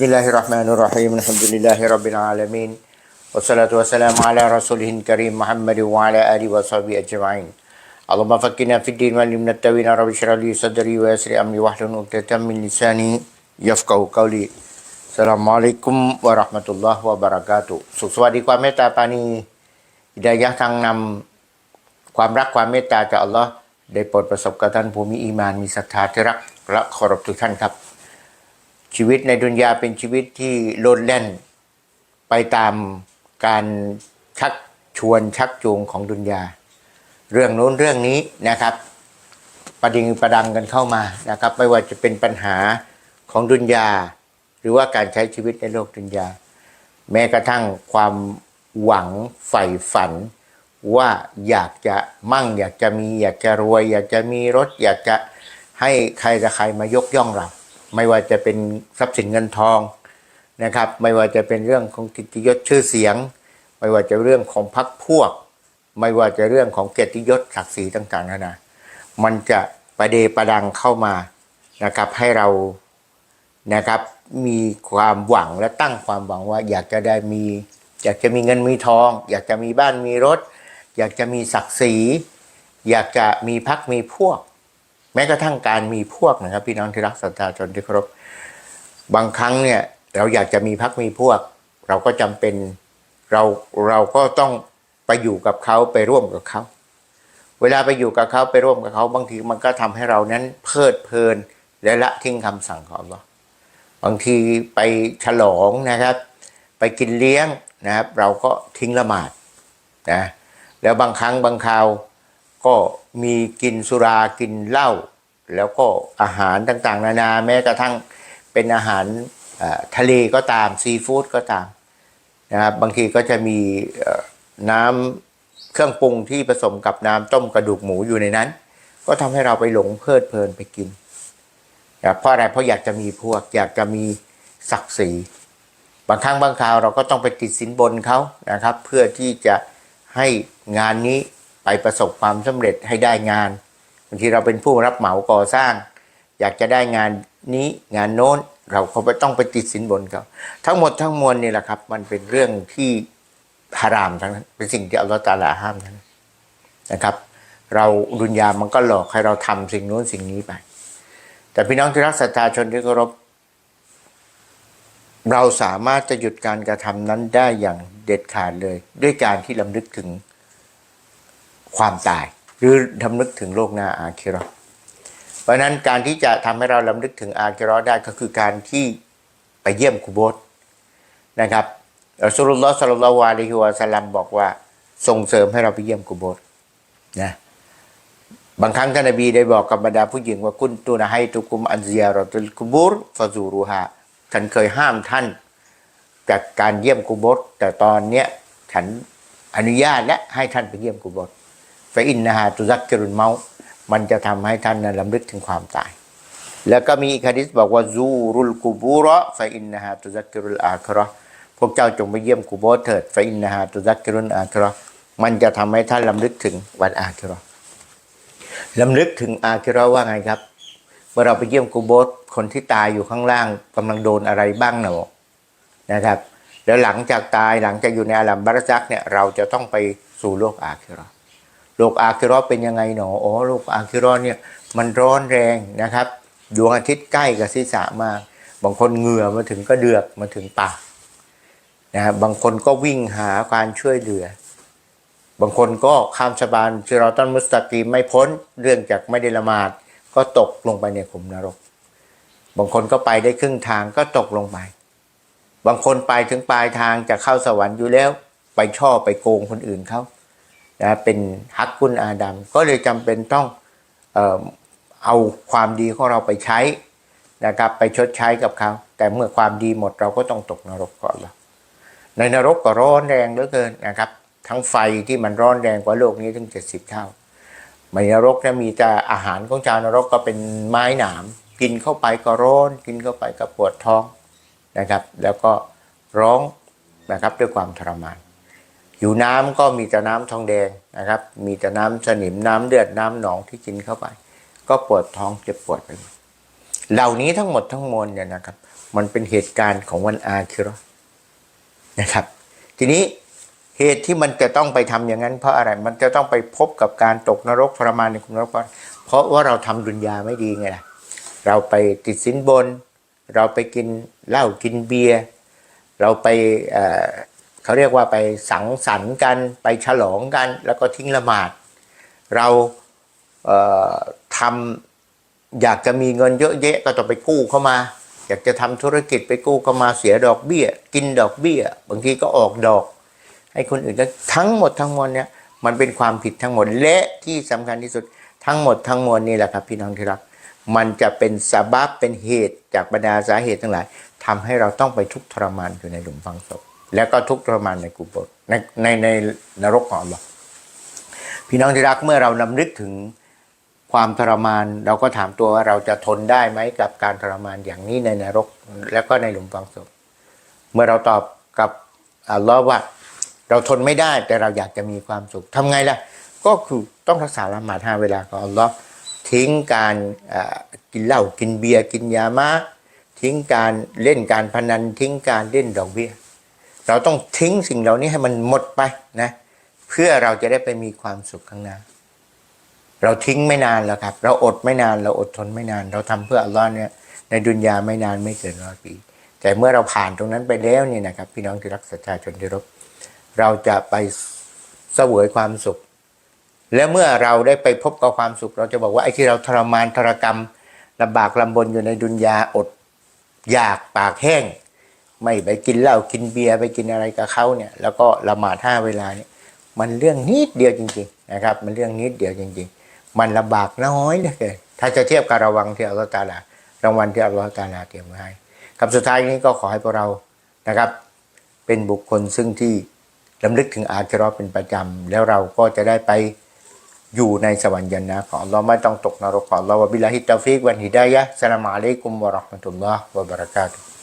Bismillahirrahmanirrahim. Alhamdulillahi alamin. Wassalatu wassalamu ala rasulihin karim Muhammadin wa ala ali wa sahbihi ajma'in. Allahumma fakkina fid din wa limna tawina rabbi shrahli sadri wa yasri amri wa wahlun uqdatam min lisani yafqahu qawli. Assalamualaikum warahmatullahi wabarakatuh. Suswa di kwa meta pani hidayah kang nam kwam rak kwa meta ta Allah dari pot persokatan bumi iman misat hati rak rak korup tuhan kap. ชีวิตในดุนยาเป็นชีวิตที่โลดแล่น ไปตามการชักชวนชักจูงของดุนยา เรื่องโน้นเรื่องนี้นะครับ ประดิงประดังกันเข้ามานะครับ ไม่ว่าจะเป็นปัญหาของดุนยา หรือว่าการใช้ชีวิตในโลกดุนยา แม้กระทั่งความหวังใฝ่ฝัน ว่าอยากจะมั่ง อยากจะมีอยากจะรวย อยากจะมีรถ อยากจะให้ใครจะใครมายกย่องเรา ไม่ว่าจะเป็นทรัพย์สินเงินทองนะครับ ไม่ว่าจะเป็นเรื่องของกิตยศชื่อเสียง ไม่ว่าจะเรื่องของพักพวก ไม่ว่าจะเรื่องของเกียรติยศศักดิ์ศรีต่างๆนานา มันจะประเดประดังเข้ามานะครับให้เรานะครับมีความหวังและตั้งความหวังว่าอยากจะได้มี อยากจะมีเงินมีทอง อยากจะมีบ้านมีรถ อยากจะมีศักดิ์ศรี อยากจะมีพักมีพวก แม้กระทั่งการมีพวกนะครับ พี่น้องที่รักศรัทธาชนที่เคารพบางครั้งเนี่ยเราอยากจะมีพักมีพวก เราก็จำเป็นเราเราก็ต้องไปอยู่กับเขาไปร่วมกับเขาเวลาไปอยู่กับเขาไปร่วมกับเขาบางทีมันก็ทำให้เรานั้นเพลิดเพลินและละทิ้งคำสั่งของอัลเลาบางทีไปฉลองนะครับ ไปกินเลี้ยงนะครับ เราก็ทิ้งละหมาดนะแล้วบางครั้งบางคราวก็ มีกินสุรากินเหล้าแล้วก็อาหารต่างๆ นานาแม้กระทั่งเป็นอาหารทะเลก็ตามซีฟู้ดก็ตามนะครับบางทีก็จะมีน้ำเครื่องปรุงที่ผสมกับน้ำต้มกระดูกหมูอยู่ในนั้น ก็ทำให้เราไปหลงเพลิดเพลินไปกินนะเพราะอะไรเพราะอยากจะมีพวก อยากจะมีศักดิ์ศรีบางครั้งบางคราวเราก็ต้องไปติดสินบนเขานะครับ เพื่อที่จะให้งานนี้ ปประสบความสำเร็จให้ได้งานบางทีเราเป็นผู้รับเหมาก่อสร้าง อยากจะได้งานนี้งานโน้นเราก็ไปต้องไปติดสินบนเขาทั้งหมดทั้งมวลนี่แหละครับ มันเป็นเรื่องที่ฮารามทั้งนั้น เป็นสิ่งที่อัลลอฮฺตาลาห้ามทั้งนั้นนะครับ เราดุนยามันก็หลอกให้เราทำสิ่งโน้นสิ่งนี้ไป แต่พี่น้องที่รักศรัทธาชนที่เคารพเราสามารถจะหยุดการกระทำนั้นได้อย่างเด็ดขาดเลย ด้วยการที่ลำลึกถึง ความตาย หรือทำนึกถึงโลกหน้าอาคิราะห์เพราะนั้นการที่จะทำให้เราลำลึกถึงอาคิราะห์ได้ก็คือการที่ไปเยี่ยมกุโบสนะครับอัสลุลลอฮ์สัลลัลลอฮุอะลัยฮิวะสัลลัมบอกว่าส่งเสริมให้เราไปเยี่ยมกุโบสนะบางครั้งท่านนบีได้บอกกับบรรดาผู้หญิงว่ากุนตุนะให้ตุกุมอันเซิยรอตุลกุบูรฟาซูรูฮาฉันเคยห้ามท่าน จากการเยี่ยมกุโบสแต่ตอนเนี้ยฉันอนุญาตและให้ท่านไปเยี่ยมกุโบส ฟอินนะฮะตุซักกิรุนเมา มันจะทำให้ท่านนั้นลำลึกถึงความตาย แล้วก็มีอีกฮะดิษบอกว่าซูรุลกูบูระฟอินนะฮะตุซักกิรุลอาคราะพวกเจ้าจงไปเยี่ยมกูโบสเถิดฟอินนะฮะตุซักกิรุลอาคราะมันจะทำให้ท่านลำลึกถึงวันอาคิราะลำลึกถึงอาคิระว่าไงครับ เมื่อเราไปเยี่ยมกูโบสคนที่ตายอยู่ข้างล่างกำลังโดนอะไรบ้างเนาะนะครับ แล้วหลังจากตายหลังจากอยู่ในอาลัมบารซักเนี่ยเราจะต้องไปสู่โลกอาคิราะ โลกอาคิร์เป็นยังไงหนออ๋อโลกอาคิร์เนี่ยมันร้อนแรงนะครับดวงอาทิตย์ใกล้กับศีรษะมาก บางคนเหงื่อมาถึงก็เดือกมาถึงปากนะครับบางคนก็วิ่งหาการช่วยเหลือ บางคนก็ข้ามสะพานซิรอตันมุสตากีไม่พ้นเรื่องจากไม่ได้ละหมาด ก็ตกลงไปในขุมนรก บางคนก็ไปได้ครึ่งทางก็ตกลงไป บางคนไปถึงปลายทางจะเข้าสวรรค์อยู่แล้ว ไปช่อไปโกงคนอื่นเขา นะเป็นฮักกุลอาดัมก็เลยจำเป็นต้องเออเอาความดีของเราไปใช้นะครับไปชดใช้กับเขาแต่เมื่อความดีหมดเราก็ต้องตกนรกก่อนล้วในนรกก็ร้อนแรงเหลือเกินนะครับ ทั้งไฟที่มันร้อนแรงกว่าโลกนี้ถึงเจ็ดสิบเท่าในนรกเนี่ยมีแต่อาหารของชาวนรกก็เป็นไม้หนาม กินเข้าไปก็ร้อน กินเข้าไปก็ปวดท้องนะครับ แล้วก็ร้องนะครับด้วยความทรมาน อยู่น้ำก็มีแต่น้ำทองแดงนะครับ มีแต่น้ำสนิมน้ำเลือดน้ำหนองที่กินเข้าไป ก็ปวดท้องเจ็บปวดไปหมดเหล่านี้ทั้งหมดทั้งมวลเนี่ยนะครับ มันเป็นเหตุการณ์ของวันอาคิรนะครับ ทีนี้เหตุที่มันจะต้องไปทำอย่างนั้นเพราะอะไร มันจะต้องไปพบกับการตกนรกทรมานในคุมนรก เพราะเพราะว่าเราทำดุนยาไม่ดีไงล่ะ เราไปติดสินบน เราไปกินเหล้ากินเบียร์ เราไป เขาเรียกว่าไปสังสรรค์กันไปฉลองกัน แล้วก็ทิ้งละหมาด เราเทำอยากจะมีเงินเยอะแยะก็ต้องไปกู้เข้ามา อยากจะทำธุรกิจไปกู้เข้ามาเสียดอกเบี้ย กินดอกเบี้ย บางทีก็ออกดอก ให้คนอื่นทั้งหมดทั้งมวลเนี่ยมันเป็นความผิดทั้งหมดและที่สำคัญที่สุดทั้งหมดทั้งมวลนี่แหละครับพี่น้องที่รักมันจะเป็นสาบับเป็นเหตุจากบรรดาสาเหตุทั้งหลายทำให้เราต้องไปทุกข์ทรมานอยู่ในหลุมฝังศพ แล้วก็ทุกข์ทรมานในกุโบในในในนรกของอัลลอฮ์พี่น้องที่รักเมื่อเรานำนึกถึงความทรมาน เราก็ถามตัวว่าเราจะทนได้ไหมกับการทรมานอย่างนี้ในนรก แล้วก็ในหลุมฝังศพเมื่อเราตอบกับอัลลอฮ์ว่า เราทนไม่ได้แต่เราอยากจะมีความสุขทำไงล่ะ ก็คือต้องรักษาละหมาดห้าเวลาของอัลลอฮ์ทิ้งการกินเหล้ากินเบียร์กินยามะทิ้งการเล่นการพนันทิ้งการเล่นดอกเบี้ย เราต้องทิ้งสิ่งเหล่านี้ให้มันหมดไปนะ เพื่อเราจะได้ไปมีความสุขข้างหน้า เราทิ้งไม่นานแล้วครับ เราอดไม่นาน เราอดทนไม่นาน เราทำเพื่ออัลลอฮ์เนี่ยในดุนยาไม่นานไม่เกินร้อยปี แต่เมื่อเราผ่านตรงนั้นไปแล้วเนี่ยนะครับ พี่น้องที่รักสัจจาชนที่รบ เราจะไปเสวยความสุข และเมื่อเราได้ไปพบกับความสุข เราจะบอกว่าไอ้ที่เราทรมานทรกรรมลำบากลำบนอยู่ในดุนยาอดอยากปากแห้ง ไม่ไปกินเหล้ากินเบียร์ไปกินอะไรกับเขาเนี่ย แล้วก็ละหมาดห้าเวลาเนี่ย มันเรื่องนิดเดียวจริง ๆ นะครับ มันเรื่องนิดเดียวจริง ๆ มันลำบากน้อยเหลยถ้าจะเทียบกับระวังที่อัลลอฮฺตาลารางวัลที่อัลลอฮฺตาลาเตรียมไว้ให้คำสุดท้ายนี้ก็ขอให้พวกเรานะครับ เป็นบุคคลซึ่งที่ลำลึกถึงอาคิราะห์เป็นประจำแล้วเราก็จะได้ไปอยู่ในสวรรค์ยันนะของอัลลอฮ์ไม่ต้องตกนรกของอัลลอฮ์วะบิลลาฮิตตาฟิกวันฮิดายะสลามอะลัยกุมวะราะห์มะตุลลอฮ์วะบะเราะกาตุ